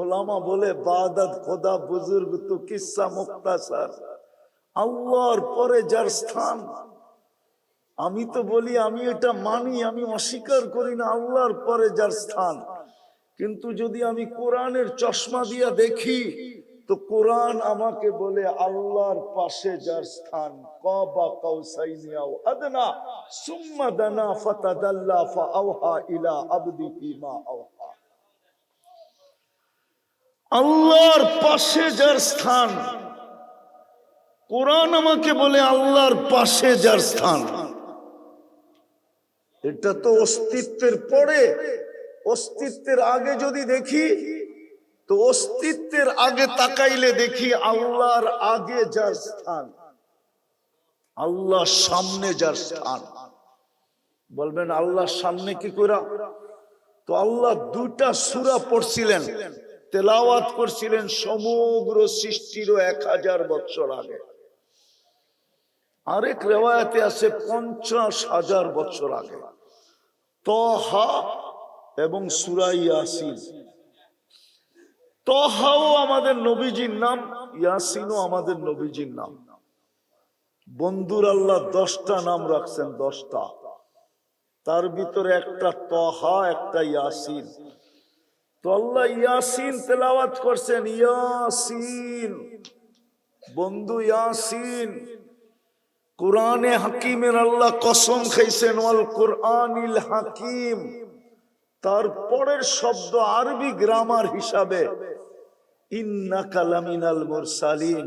ওলামা বলে, বাদাত খোদা বুজুর্গ, তো কিসা মুক্তাসার আল্লাহর পরে যার স্থান। আমি তো বলি, আমি এটা মানি, আমি অস্বীকার করি না, আল্লাহর পরে যার স্থান। কিন্তু যদি আমি কোরআনের চশমা দিয়া দেখি, তো কোরআন আমাকে বলে, আল্লাহর পাশে যার স্থান, কবা কাউসাইনিয়াও আদনা, সুম্মা দানা ফাতাদাল্লা ফাআওহা ইলা আবদিহি মা আওহা। আল্লাহর পাশে যার স্থান। কোরআন আমাকে বলে আল্লাহর পাশে যার স্থান। এটা তো অস্তিত্বের পরে। অস্তিত্বের আগে যদি দেখি, তো অস্তিত্বের আগে তাকাইলে দেখি আল্লাহর আগে যার স্থান। আল্লাহর সামনে যার স্থান। বলবেন, আল্লাহর সামনে কি করা তো আল্লাহ দুটা সুরা পড়ছিলেন। তেলাওয়াত করছিলেন সমগ্র সৃষ্টিরও এক হাজার বছর আগে। আরেক রেওয়ায়তে আছে পঞ্চাশ হাজার বছর আগে। তহা এবং সুরাই ইয়াসিন। তহাও আমাদের নবীজির নাম, ইয়াসিনও আমাদের নবীজির নাম। বন্ধুর আল্লাহ দশটা নাম রাখছেন, দশটা। তার ভিতরে একটা তহা, একটা ইয়াসিন। তো আল্লাহ ইয়াসিন তেলাওয়াত করছেন, ইয়াসিন। বন্ধু ইয়াসিন, কোরআনে হাকিমের আল্লাহ কসম খাইছেন, ওয়াল কোরআনিল হাকিম। তারপরের শব্দ আরবি গ্রামার হিসাবে, ইন্নাকা লামিনাল মুরসালিন।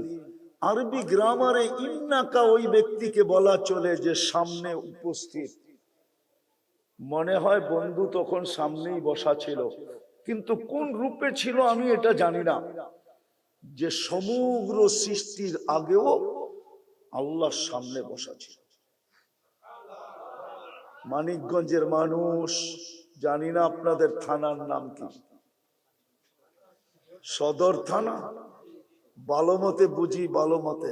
আরবি গ্রামারে ইন্নাকা ওই ব্যক্তিকে বলা চলে যে সামনে উপস্থিত। মনে হয় বন্ধু তখন সামনেই বসা ছিল। কিন্তু কোন রূপে ছিল আমি এটা জানি না। যে সমগ্র সৃষ্টির আগেও আল্লাহর সামনে বসা ছিল। মানিকগঞ্জের মানুষ, জানি না আপনাদের থানার নাম কি। সদর থানা ভালো মতে বুঝি ভালো মতে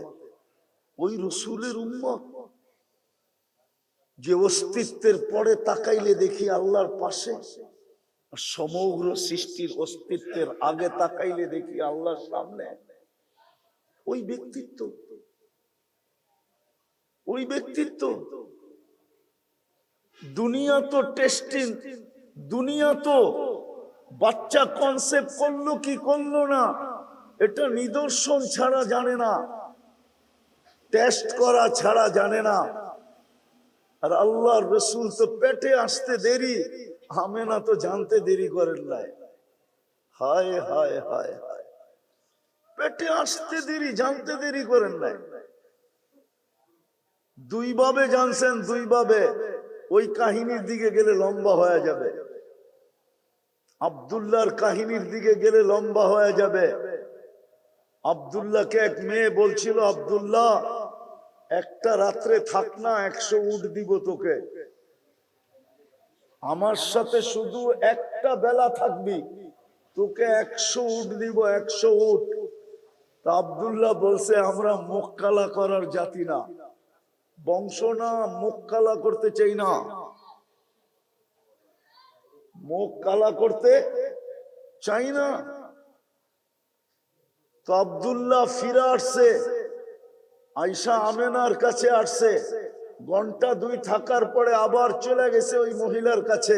ওই রসুলের উম্মত। যে অস্তিত্বের পরে তাকাইলে দেখি আল্লাহর পাশে সমগ্র সৃষ্টির অস্তিত্বের আগে তাকাইলে দেখি আল্লাহর সামনে ওই ব্যক্তিত্ব। ওই ব্যক্তিত্ব। দুনিয়া তো টেস্টিং দুনিয়া তো বাচ্চা কনসেপ্ট করল কি করল না, এটা নিদর্শন ছাড়া জানে না টেস্ট করা ছাড়া জানে না। আর আল্লাহর রসুল তো পেটে আসতে দেরি আমেনা তো জানতে দেরি করেন নাই। হায় হায় হায় হায়। পেটে আসতে দেরি, জানতে দেরি করেন নাই। দুই ভাবে জানছেন, দুই ভাবে। ওই কাহিনীর দিকে গেলে লম্বা হয়ে যাবে। আবদুল্লাহর কাহিনীর দিকে গেলে লম্বা হয়ে যাবে। আবদুল্লাহকে এক মেয়ে বলছিল, আবদুল্লাহ, একটা রাত্রে থাক না, একশো উঠ দিব তোকে। আমার সাথে শুধু একটা বেলা থাকবি। তোকে একশো উঠ দিব, একশো উঠ তা আবদুল্লাহ বলছে, আমরা মুখ কালা করার জাতি না। বংশ না মুখ কালা করতে চাই না। মুখ কালা করতে চাই না। তো আবদুল্লাহ ফিরে আসছে। আইসা আমেনার কাছে আসছে। ঘণ্টা দুই থাকার পরে আবার চলে গেছে ওই মহিলার কাছে।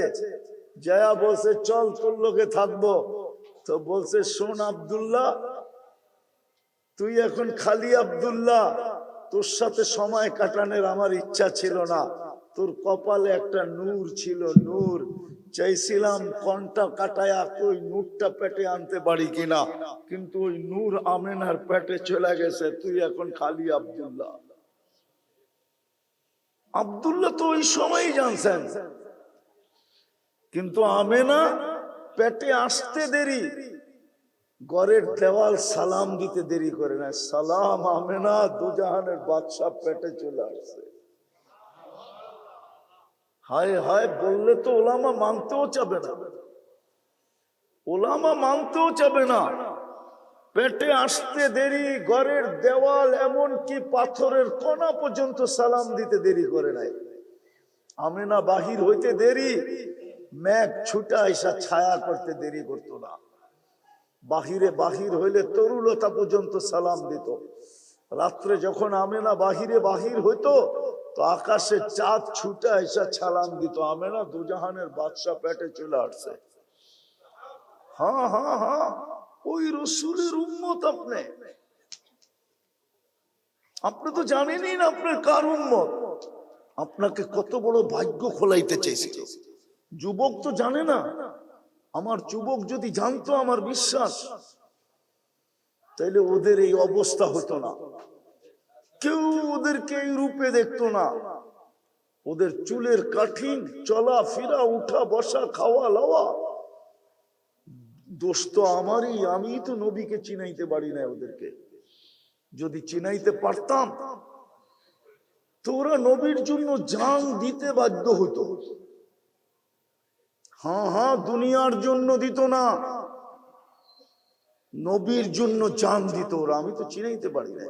জয়া বলছে, চল তোর লোকে থাকব। তো বলছে, শোন আবদুল্লাহ, তুই এখন খালি আবদুল্লাহ, তোর সাথে সময় কাটানোর আমার ইচ্ছা ছিল না। তোর কপালে একটা নূর ছিল, নূর। চাইছিলাম কনটা কাটায়া ওই নূরটা পেটে আনতে পারি কিনা। কিন্তু ওই নূর আমেনার পেটে চলে গেছে, তুই এখন খালি আবদুল্লাহ। আবদুল্লাহ তো ওই সময়ই জানছেন। কিন্তু আমেনা পেটে আসতে দেরি। ঘরের দেওয়াল সালাম দিতে দেরি করে না। সালাম আমেনা দুজাহানের বাদশাহ পেটে চলে আসছে। হায় হায়, বললে তো ওলামা মানতেও চাবে না। ওলামা মানতেও চাবে না। পেটে আসতে দেরি, ঘরের দেওয়াল এমন কি পাথরের কণা পর্যন্ত সালাম দিতে দেরি করে নাই। আমেনা বাহির হইতে দেরি ম্যাঘ ছুটা এসা ছায়া করতে দেরি করতো না। বাহিরে বাহির হইলে তরুলতা পর্যন্ত সালাম দিত। রাত্রে যখন আমেনা বাহিরে বাহির হইতো, তো আকাশে চাঁদ ছুটা এসে ছালাম দিত। আমেনা দুজাহানের বাদশা পেটে চলে আসছে। হ্যাঁ হ্যাঁ হ্যাঁ। ওই রসুলের উম্মত আপনি। আপনি তো জানেনই না আপনার কার উম্মত। আপনাকে কত বড় ভাগ্য খোলাইতে চেয়েছিল। যুবক তো জানে না। আমার যুবক যদি জানতো আমার বিশ্বাস, তাইলে ওদের এই অবস্থা হতো না। কেউ ওদেরকে এই রূপে দেখতো না। ওদের চুলের কাঠিন চলা ফিরা উঠা বসা খাওয়া লাওয়া দোষ তো আমারই আমি তো নবীকে চিনাইতে পারি না ওদেরকে। যদি চিনাইতে পারতাম তো ওরা নবীর জন্য জান দিতে বাধ্য হতো। হ্যাঁ হ্যাঁ দুনিয়ার জন্য দিত না। নবীর জন্য জান দিত ওরা, আমি তো চিনাইতে পারি না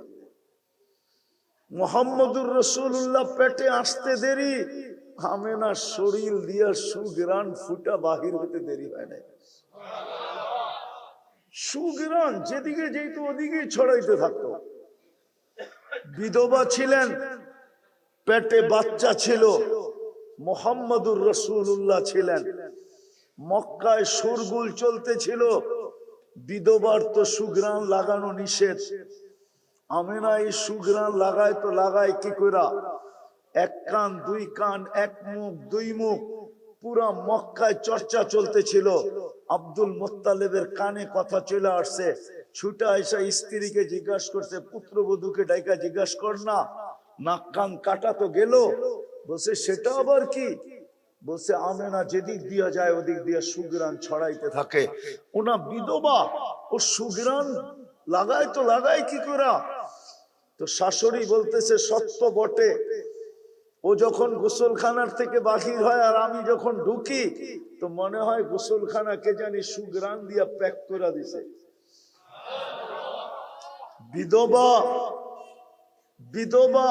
মোহাম্মদুর রসুল্লাহ পেটে আসতে দেরি আমেনা শরীর দিয়া সুগ্রান ফুটা বাহির হতে দেরি হয় না সুগ্রান যেদিকে যেহেতু ওদিকেই ছড়াইতে থাকতো। বিধবা ছিলেন, পেটে বাচ্চা ছিল, মোহাম্মদুর রসুল্লাহ ছিলেন। মক্কায় সুরগুল চলতেছিল বিধবার তো সুগ্রান লাগানো নিষেধ। আমেনা এই সুগ্রান লাগায় তো লাগায় কি করা এক কান, দুই কান, এক মুখ, দুই মুখ। পুরা মক্কায় চর্চা চলতেছিল। আব্দুল মোত্তালেবের কানে কথা চলে আসছে। ছুটা এসে স্ত্রীকে জিজ্ঞাসা করছে, পুত্রবধূকে ডাইকা জিজ্ঞাসা কর না, নাক কান কাটা তো গেল। বলছে, সেটা আবার কি? বলছে, আমেনা যেদিক দিয়া যায়, ওদিক দিয়া সুগ্রান ছড়াইতে থাকে। ওনা বিধবা, ও সুগ্রান লাগায় তো লাগায় কি করা তো শাশুড়ি বলতেছে, সত্য বটে। ও যখন গোসলখানার থেকে বাহির হয় আর আমি যখন ঢুকি, তো মনে হয় গোসলখানা কে জানি সুগ্রান দিয়া প্যাক করে দিছে। বিধবা বিধবা,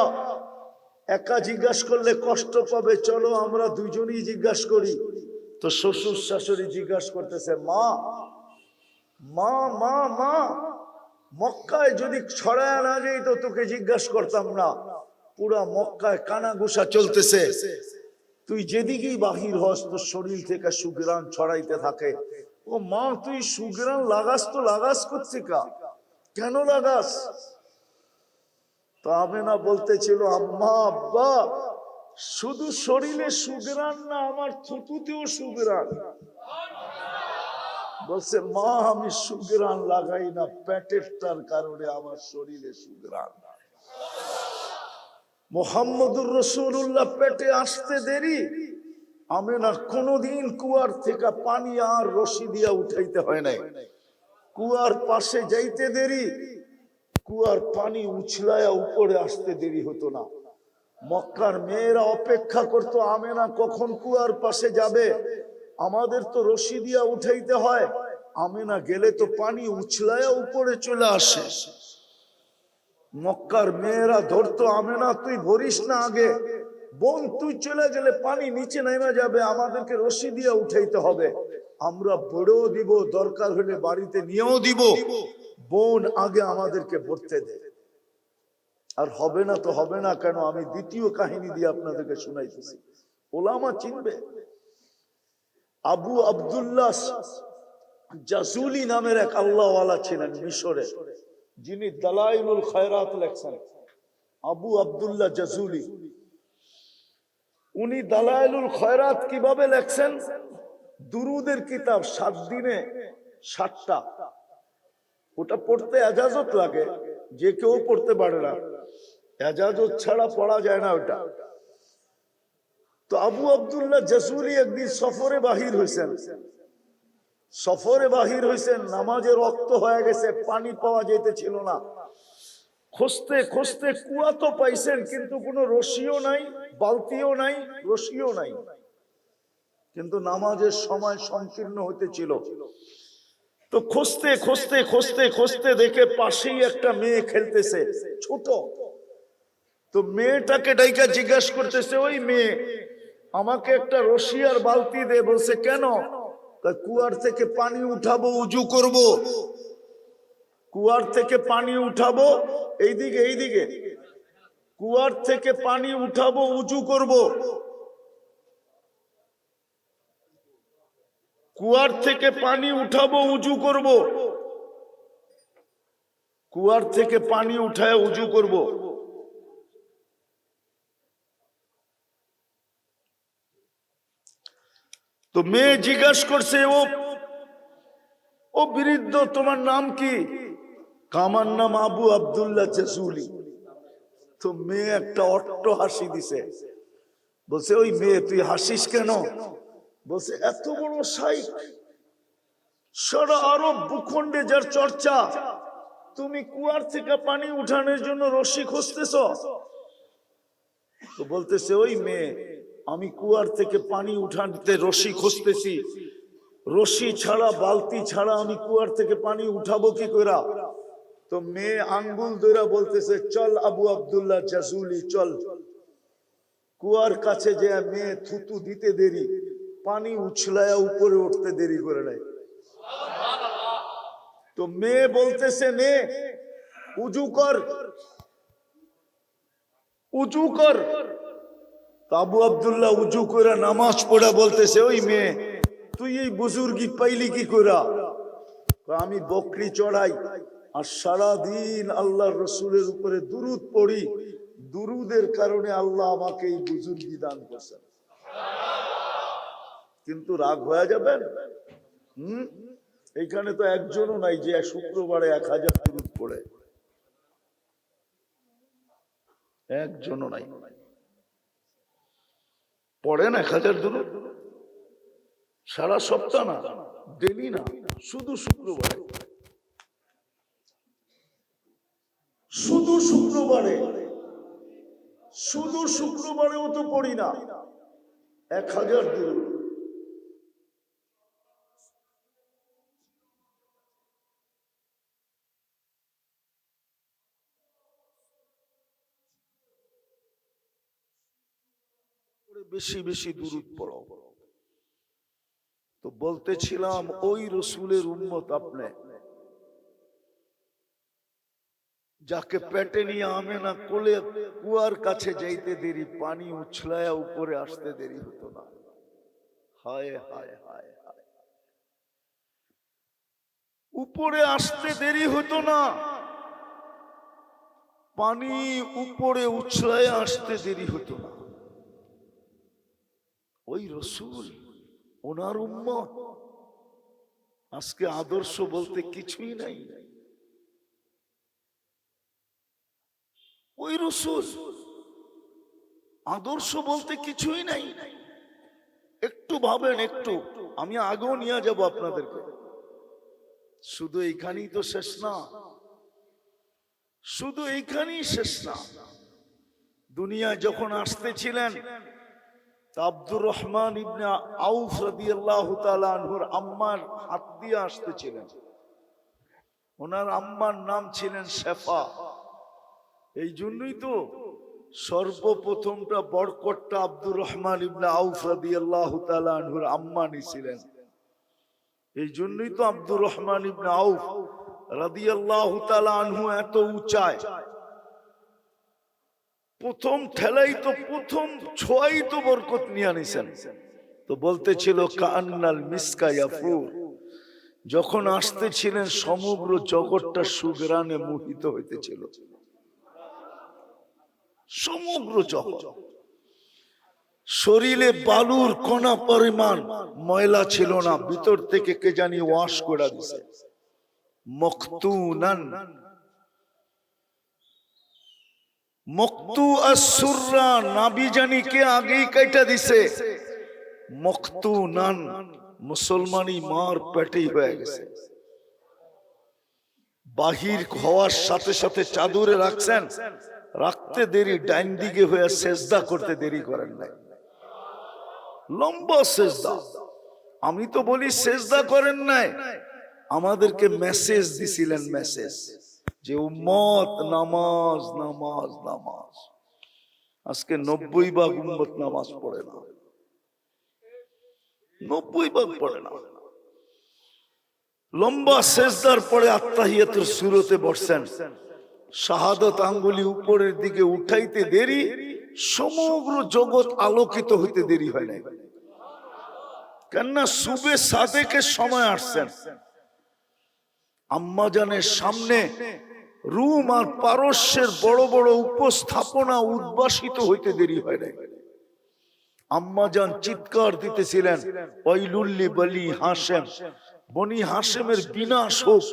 একা জিজ্ঞাসা করলে কষ্ট পাবে, চলো আমরা দুজনই জিজ্ঞাসা করি। তো শ্বশুর শাশুড়ি জিজ্ঞাসা করতেছে, মা মা মা মা, মক্কায় যদি ছড়ায় না যাই তো তোকে জিজ্ঞাসা করতাম না। পুরা মক্কায় কানাঘুষা চলতেছে। তুই যেদিকেই বাহির হস, তোর শরীর থেকে সুগ্রান ছড়াইতে থাকে। ও মা, তুই সুগ্রান লাগাস তো লাগাস করছে কা কেন লাগাস? তো আমেনা বলতেছিল, আম্মা, আব্বা, শুধু শরীরে সুগ্রান না, আমার থুতুতেও সুগ্রান বলছে, মা, আমি সুগ্রান লাগাই না, পেটের তার কারণে আমার শরীরে সুগ্রান মোহাম্মদুর রসুল্লাহ পেটে আসতে দেরি। আমি না কোনোদিন কুয়ার থেকে পানি আর রশি দিয়া উঠাইতে হয় নাই। কুয়ার পাশে যাইতে দেরি, কুয়ার পানি উছলায়া উপরে আসতে দেরি হতো না। মক্কার মেয়েরা অপেক্ষা করতো আমেনা কখন কুয়ার পাশে যাবে? আমাদের তো রশি দিয়া উঠাইতে হয়। আমেনা গেলে তো পানি উছলায়া উপরে চলে আসে। মক্কার মেয়েরা ধরতো আমেনা তুই ভরিস না আগে। বোন, তুই চলে গেলে পানি নিচে নেমে যাবে, আমাদেরকে রশি দিয়ে উঠাইতে হবে। আমরা বড়ও দিব, দরকার হলে বাড়িতে নিয়েও দিব। বোন, আগে আমাদেরকে ভরতে দে। আর হবে না তো হবে না কেন, আমি দ্বিতীয় কাহিনী দিয়ে আপনাদেরকে শুনাইতেছি। ওলামা চিনবে? আবু আবদুল্লাহ জাসুলি নামের এক আল্লাহওয়ালা ছিলেন মিশরে। যিনি দালাইলুল খায়রাত লেখছেন, আবু আবদুল্লাহ জাজুলি। উনি দালাইলুল খয়রাত কীভাবে লেখছেন? দুরুদের কিতাব সাত দিনে সাতটা। ওটা পড়তে এজাজত লাগে, যে কেউ পড়তে পারে না। এজাজত ছাড়া পড়া যায় না ওটা। তো আবু আবদুল্লাহ জাসুলি একদিন সফরে বাহির হয়েছেন সফরে বাহির হয়েছেন নামাজের রক্ত হয়ে গেছে, পানি পাওয়া যেতেছিল না। খুঁজতে খুঁজতে কুয়া তো পাইছেন, কিন্তু কোনো রশিও নাই, বালতিও নাই, রশিও নাই। কিন্তু নামাজের সময় সংকীর্ণ হতেছিল তো খুঁজতে খুঁজতে খুঁজতে খুঁজতে দেখে পাশেই একটা মেয়ে খেলতেছে, ছোট। তো মেয়েটাকে ডাইকা জিজ্ঞাসা করতেছে, ওই মেয়ে, আমাকে একটা রশি আর বালতি দে। বলছে, কেন? কুয়ার থেকে পানি উঠাবো, উজু করব। কুয়ার থেকে পানি উঠাবো, এইদিকে এইদিকে। কুয়ার থেকে পানি উঠাবো উঁচু করব। কুয়ার থেকে পানি উঠাবো উঁচু করব। কুয়ার থেকে পানি উঠায় উঁচু করব। তো মেয়ে জিজ্ঞাসা করছে, ও ও বৃদ্ধ, তোমার নাম কি? কামার নাম আবু আবদুল্লাহ চেসুলি তো মেয়ে একটা অট্ট হাসি দিছে। বলছে, ওই মেয়ে, তুই হাসিস কেন? বলছে, এত বড় সাইক সারা আরব ভূখণ্ডে যার চর্চা। তুমি কুয়ার থেকে পানি উঠানোর জন্য রশি খুঁজতেছ? তো বলতেছে, ওই মেয়ে আমি কুয়ার থেকে পানি উঠাতে রশি খুঁজতেছি। রশি ছাড়া, বালতি ছাড়া আমি কুয়ার থেকে পানি উঠাবো কি করা তো মেয়ে আঙ্গুল ধরে বলতেছে, চল আবু আব্দুল্লাহ জাসুলি চল। কুয়ার কাছে যে মেয়ে থুতু দিতে দেরি, পানি উছলায়া উপরে উঠতে দেরি করে নেয়। তো মেয়ে বলতেছে, নে, উজু কর উজু কর। আবু আব্দুল্লাহ উজু করে নামাজ পড়া বলতেছে, ওই মেয়ে, তুই এই বুজুর্গি পাইলি কি করা আমি বকরি চড়াই আর সারা দিন আল্লাহর রসুলের উপরে দুরুদ পড়ি। দুরুদের কারণে আল্লাহ আমাকে এই বুজুর্গি দান করছেন। কিন্তু রাগ হয়ে যাবেন? হম? এইখানে তো একজনও নাই যে শুক্রবারে এক হাজার দুরুদ পড়ে। একজনও নাই। পড়েন এক হাজার দূর সারা সপ্তাহ না, ডেলি না, শুধু শুক্রবারে। শুধু শুক্রবারে। শুধু শুক্রবারেও তো পড়ি না এক হাজার দূর বেশি বেশি দূরত পড়ো। তো বলতেছিলাম ওই রসুলের উন্মত আপনি। যাকে পেটে নিয়ে আমে না কোলে কুয়ার কাছে যাইতে দেরি পানি উছলায়া উপরে আসতে দেরি হতো না। হায় হায় হায় হায় উপরে আসতে দেরি হতো না। পানি উপরে উছলায় আসতে দেরি হতো না। ওই রসুল, ওনার উম্মত। আজকে আদর্শ বলতে কিছুই নাই। ওই রসুল, আদর্শ বলতে কিছুই নাই। একটু ভাবেন একটু, আমি আগেও নিয়ে যাব আপনাদেরকে। শুধু এইখানেই তো শেষ না। শুধু এইখানেই শেষ না। দুনিয়ায় যখন আসতেছিলেন তা আব্দুর রহমান ইবনা আউফ রাদিয়াল্লাহু তাআলা আনহুর আম্মার হাত দিয়ে আসতেছিলেন। ওনার আম্মার নাম ছিলেন শেফা। এই জন্যই তো সর্বপ্রথমটা বরকটটা আব্দুর রহমান ইবনা আউফ রাদিয়াল্লাহু তাআলা আনহুর আম্মা নিছিলেন। এই জন্যই তো আব্দুর রহমান ইবনে আউফ রাদিয়াল্লাহু তাআলা আনহু এত উঁচায়। প্রথম ঠেলাই তো প্রথম ছোঁয়াই তো বরকত নিয়ে আনিছেন। তো বলতেছিল, কান্নাল মিসকা যখন আসতেছিলেন, সমগ্র জগৎটা সুগ্রানে মোহিত হইতেছিল। সমগ্র জগৎ। শরীরে বালুর কণা পরিমাণ ময়লা ছিল না, ভিতর থেকে কে জানি ওয়াশ করে দিছে। মখতুনান মক্তু আসুররা কে আগেই কাইটা দিছে। মক্তু নান মুসলমানি মার পেটেই হয়ে গেছে। বাহির হওয়ার সাথে সাথে চাদরে রাখছেন, রাখতে দেরি, ডাইন দিকে হয়ে সেজদা করতে দেরি করেন নাই। লম্বা সেজদা। আমি তো বলি, সেজদা করেন নাই। আমাদেরকে মেসেজ দিছিলেন মেসেজ যে উম্মত নামাজ নামাজ। নামাজ আজকে নব্বই ভাগ উম্মত নামাজ পড়ে না। নব্বই ভাগ পড়ে না। লম্বা শেষদার পরে আত্মাহিয়াতের সুরতে বসছেন। শাহাদত আঙ্গুলি উপরের দিকে উঠাইতে দেরি। সমগ্র জগৎ আলোকিত হইতে দেরি হয় নাই। কেননা সুবে সাদেকের সময় আসছেন। আম্মাজানের সামনে রুম আর পারস্যের বড় বড় উপস্থাপনা উদ্ভাসিত হইতে দেরি হয় নাই। আম্মাজান চিৎকার দিতেছিলেন ওইলুল্লি বলি হাসেম বনি হাসেমের বিনাশ হোক,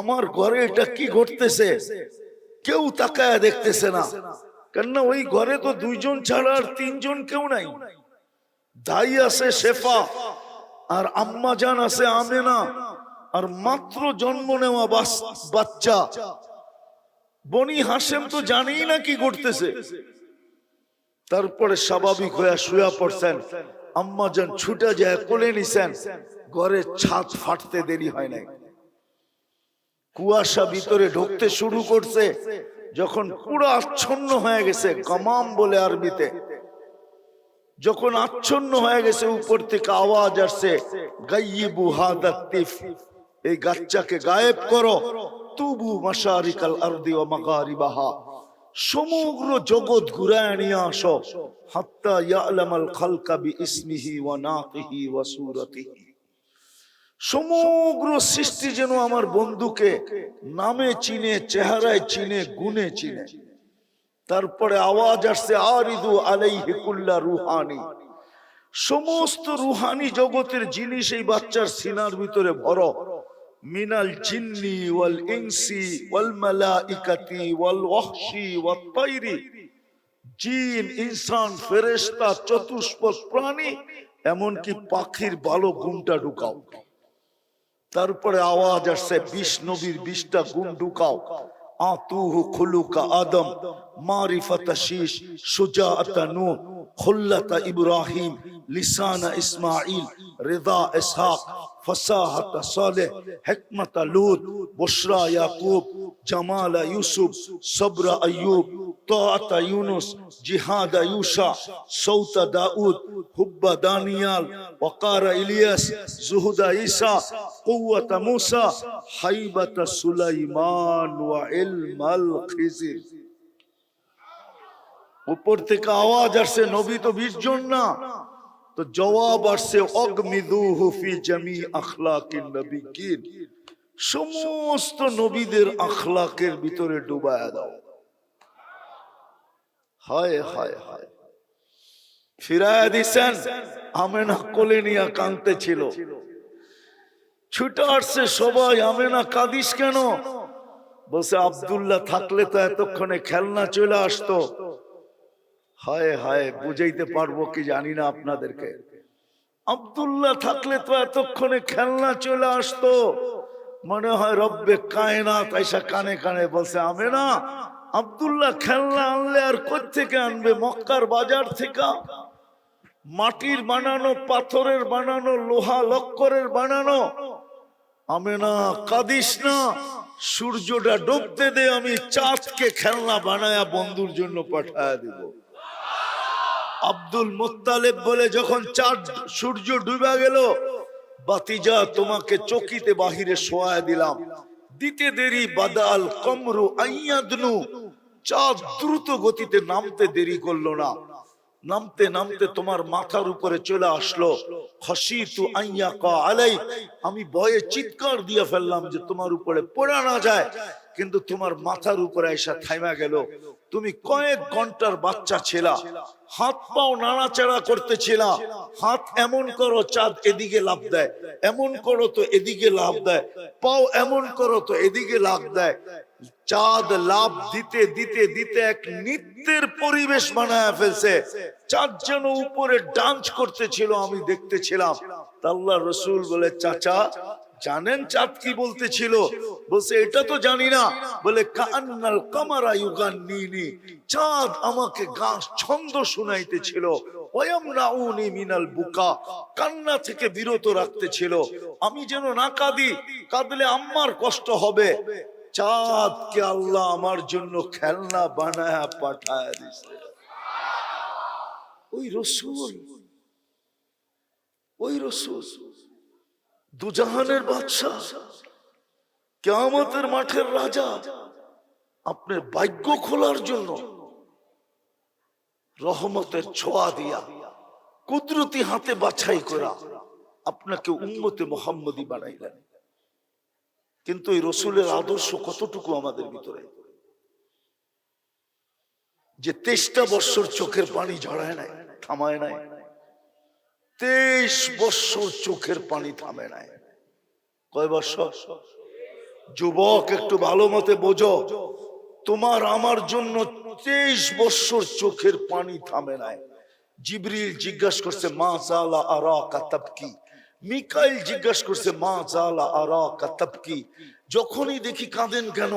আমার ঘরে এটা কি ঘটতেছে? কেউ তাকায় দেখতেছে না। কেননা ওই ঘরে তো দুইজন ছাড়া আর তিনজন কেউ নাই। দাই আছে শেফা, আর আম্মা জান আছে আমেনা, আর মাত্র জন্ম নেওয়া বাচ্চা। বনি হাসেম তো জানেই না কি ঘটতেছে। তারপরে স্বাভাবিক হয়ে শুয়া পড়ছেন। আম্মা যান ছুটে যায় কোলে নিছেন। ঘরের ছাদ ফাটতে দেরি হয় নাই। কুয়াশা ভিতরে ঢুকতে শুরু করছে। যখন পুরো আচ্ছন্ন হয়ে গেছে, গমাম বলে আরবিতে। যখন আচ্ছন্ন হয়ে গেছে, উপর থেকে আওয়াজ আসছে গাইবু হাদাতিফ এই গাচ্চাকে গায়েব করো। তুবু মাশারিকাল আরদি মাগারিবাহা। সমগ্র জগৎ ঘুরায় নিয়ে হাত্তা ইয়ালামাল ইসমিহি ওয়া নাতিহি ওয়া সমগ্র সৃষ্টি যেন আমার বন্ধুকে নামে চিনে, চেহারায় চিনে, গুণে চিনে। তারপরে আওয়াজ আসছে, আরিদু আলাইহি কুল্লা রুহানি। সমস্ত রুহানি জগতের জিনিস এই বাচ্চার সিনার ভিতরে ভরো। মিনাল জিন্নি ওয়াল ইনসি ওয়াল মালাইকাতি ওয়াল ওয়াহশি ওয়াত তাইরি। জিন, ইনসান, ফেরেশতা, চতুষ্পদ প্রাণী, এমনকি পাখির ভালো গুণটা ঢুকাও। তারপরে আওয়াজ আসছে, বিশ নবীর বিশটা গুণ ঢুকাও। আতুহু খুলুকা আদম, মারিফাতা শীষ, সুজাআতা নূহ, খুল্লাতা ইব্রাহিম লিসানা ইসমাইল রিদা ইসহাক ফসাহাতা সালেহ হিকমাতা লূত বুশরা ইয়াকুব জামালা ইউসুফ সবরা আইয়ুব طاعة يونس جهاد يوشع صوت داود حب دانيال وقار إلياس زهد عيسى قوة موسى حيبة سليمان وعلم الخزر উপর থেকে আওয়াজ আসছে নবী তো বিশজন না তো জবাব আসছে সমস্ত নবীদের আখলাকের ভিতরে ডুবায়া দাও। হায় হায় হায়। ফিরায়া দিছেন, আমেনা কোলে নিয়ে কাঁদতে ছিল ছুটে আসছে সবাই, আমেনা, কাঁদিস কেন? বসে আব্দুল্লাহ থাকলে তো এতক্ষণে খেলনা চলে আসতো। হায় হায়, বুঝাইতে পারব কি জানি না আপনাদেরকে। আব্দুল্লাহ থাকলে তো এতক্ষণে খেলনা চলে আসতো। মনে হয় রব্বে কায়নাত আইসা কানে কানে বলছে, আমি না, আবদুল্লাহ খেলনা আনলে আর থেকে আনবে? মক্কার বাজার থেকে। মাটির বানানো, পাথরের বানানো, লোহা লক্করের বানানো। আমি না, কাঁদিস না, সূর্যটা ডুবতে দে, আমি চাঁদকে খেলনা বানায়া বন্ধুর জন্য পাঠায়া দিব। আব্দুল মুত্তালেব বলে, যখন চাঁদ, সূর্য ডুবে গেল, বাতিজা তোমাকে চকিতে বাহিরে শোয়া দিলাম। দিতে দেরি, বাদাল কমরু আইয়াদনু। চাঁদ দ্রুত গতিতে নামতে দেরি করল না। নামতে নামতে তোমার মাথার উপরে চলে আসলো। খসি তু আইয়া আলাই। আমি ভয়ে চিৎকার দিয়ে ফেললাম যে তোমার উপরে পড়া না যায়, কিন্তু তোমার মাথার উপরে এসে থাইমা গেল। তুমি কয়েক ঘণ্টার বাচ্চা ছিলা, হাত পাও নাড়াচাড়া করতেছিলা, হাত এমন করো চাঁদ এদিকে লাভ দেয়, এমন করো তো এদিকে লাভ দেয়, পাও এমন করো তো এদিকে লাভ দেয়। চাঁদ লাভ দিতে দিতে দিতে এক নৃত্যের পরিবেশ বানায় ফেলছে। চাঁদ যেন উপরে ডান্স করতেছিল, আমি দেখতেছিলাম। আল্লাহ রসুল বলে, চাচা জানেন চাঁদ কি বলতেছিল? বলছে, এটা তো জানি না। বলে কান্নাল কামারা ইউগান নিনি চাঁদ আমাকে গান ছন্দ শুনাইতেছিল। মিনাল বুকা, কান্না থেকে বিরত রাখতেছিল। আমি যেন না কাঁদি, কাঁদলে আম্মার কষ্ট হবে। চাঁদকে আল্লাহ আমার জন্য খেলনা বানায়া পাঠায় দিছে। ওই রসুল ওই রসুল। দুজাহানের বাদশাহ, কেয়ামতের মাঠের রাজা আপনার ভাগ্য খোলার জন্য রহমতের ছোঁয়া দিয়া, কুদরতি হাতে বাছাই করা আপনাকে উম্মতে মোহাম্মদী বানাইলেন। কিন্তু এই রসুলের আদর্শ কতটুকু আমাদের ভিতরে? যে তেইশটা বৎসর চোখের পানি ঝরায় নাই, থামায় নাই। তেইশ বৎসর চোখের পানি থামে নাই। কয় বৎসর যুবক, একটু ভালো মতে বোঝো। তোমার আমার জন্য তেইশ বৎসর চোখের পানি থামে নাই। জিবরিল জিজ্ঞাসা করছে, মা জালা আরা কাতাবকি মিকাইল জিজ্ঞাসা করছে, মা জালা আরা কাতাবকি যখনই দেখি কাঁদেন কেন?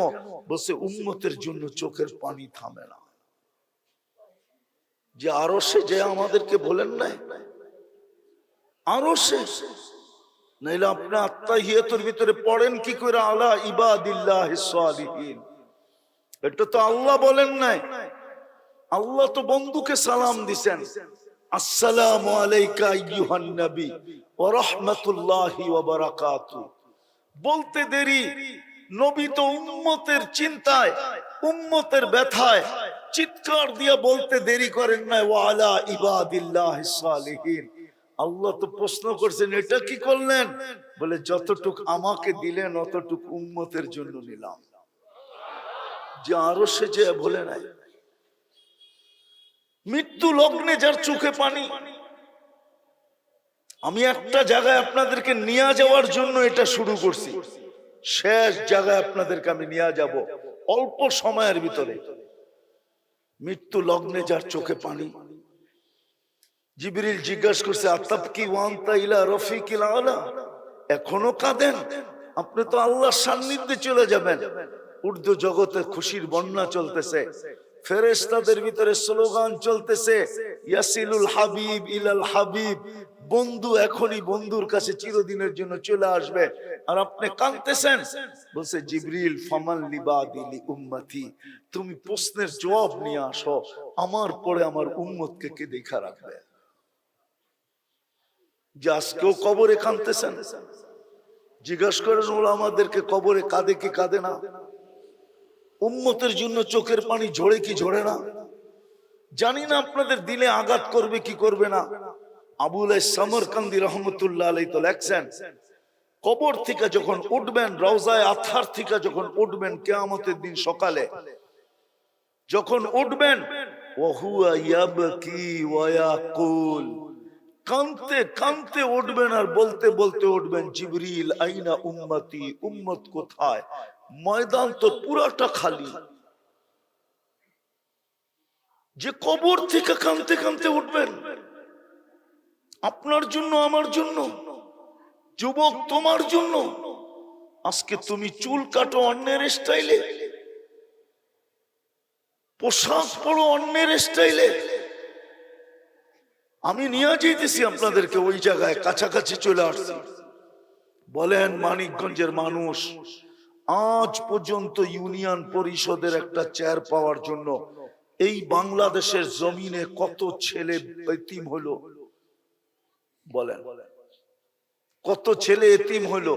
বসে উম্মতের জন্য চোখের পানি থামে না। যে আরও সে যে আমাদেরকে বলেন নাই আরও সে। নাইলে আপনি আত্মাহিয়াতের ভিতরে পড়েন কি করে? আলা ইবাদিল্লাহ সালিহিন। এটা তো আল্লাহ বলেন নাই। আল্লাহ তো বন্ধুকে সালাম দিছেন। আসসালামু আলাইকা আইয়ুহান নবী ওয়া রাহমাতুল্লাহি ওয়া বারাকাতু। বলতে দেরি, নবী তো উম্মতের চিন্তায়, উম্মতের ব্যথায় চিৎকার দিয়ে বলতে দেরি করেন না ওয়া আলা ইবাদিল্লাহ সালিহিন। আল্লাহ তো প্রশ্ন করছেন, এটা কি করলেন? বলে, যতটুক আমাকে দিলেন, অতটুক উম্মতের জন্য নিলাম। যে আরও সে যে বলে নাই। মৃত্যু লগ্নে যার চোখে পানি। আমি একটা জায়গায় আপনাদেরকে নিয়ে যাওয়ার জন্য এটা শুরু করছি। শেষ জায়গায় আপনাদেরকে আমি নিয়ে যাব, অল্প সময়ের ভিতরে। মৃত্যু লগ্নে যার চোখে পানি। জিবরিল জিজ্ঞাসা করছে আতাব কি রফিকিল আলা? এখনও কাঁদেন? আপনি তো আল্লাহর সান্নিধ্যে চলে যাবেন। উর্দু জগতে খুশির বন্যা চলতেছে। ফেরেশতাদের ভিতরে স্লোগান চলতেছে, ইয়াসিলুল হাবিব ইলাল হাবিব। বন্ধু এখনই বন্ধুর কাছে চিরদিনের জন্য চলে আসবে। আর আপনি কাঁদতেছেন? বলছে, জিবরিল, ফামান লিবাদিলি উম্মতি, তুমি প্রশ্নের জবাব নিয়ে আসো। আমার পরে আমার উম্মতকে কে দেখা রাখবে? যে আজকেও কবরে কাঁদতেছেন। জিজ্ঞাসা করেন ওরা আমাদেরকে কবরে কাঁদে কি কাঁদে না? উম্মতের জন্য চোখের পানি ঝরে কি ঝরে না? জানি না আপনাদের দিলে আঘাত করবে কি করবে না। আবুল সমরকান্দি রহমতুল্লাহ আলাই তো কবর থেকে যখন উঠবেন, রওজায় আথার থেকে যখন উঠবেন, কেয়ামতের দিন সকালে, যখন উঠবেন, ওহুয়া ইয়াবকি ওয়া ইয়াকুল। কানতে কানতে উঠবেন আর বলতে বলতে উঠবেন, জিবরিল, আইনা উম্মতি, উম্মত কোথায়? ময়দান তো পুরাটা খালি। যে কবর থেকে কানতে কানতে উঠবেন, আপনার জন্য, আমার জন্য, যুবক তোমার জন্য। আজকে তুমি চুল কাটো অন্যের স্টাইলে, পোশাক পরো অন্যের স্টাইলে। আমি নিয়ে যেতেছি আপনাদেরকে ওই জায়গায়, কাছাকাছি চলে আসছি। বলেন মানিকগঞ্জের মানুষ, আজ পর্যন্ত ইউনিয়ন পরিষদের একটা চেয়ার পাওয়ার জন্য এই বাংলাদেশের জমিনে কত ছেলে এতিম হলো? বলেন। কত ছেলে এতিম হলো?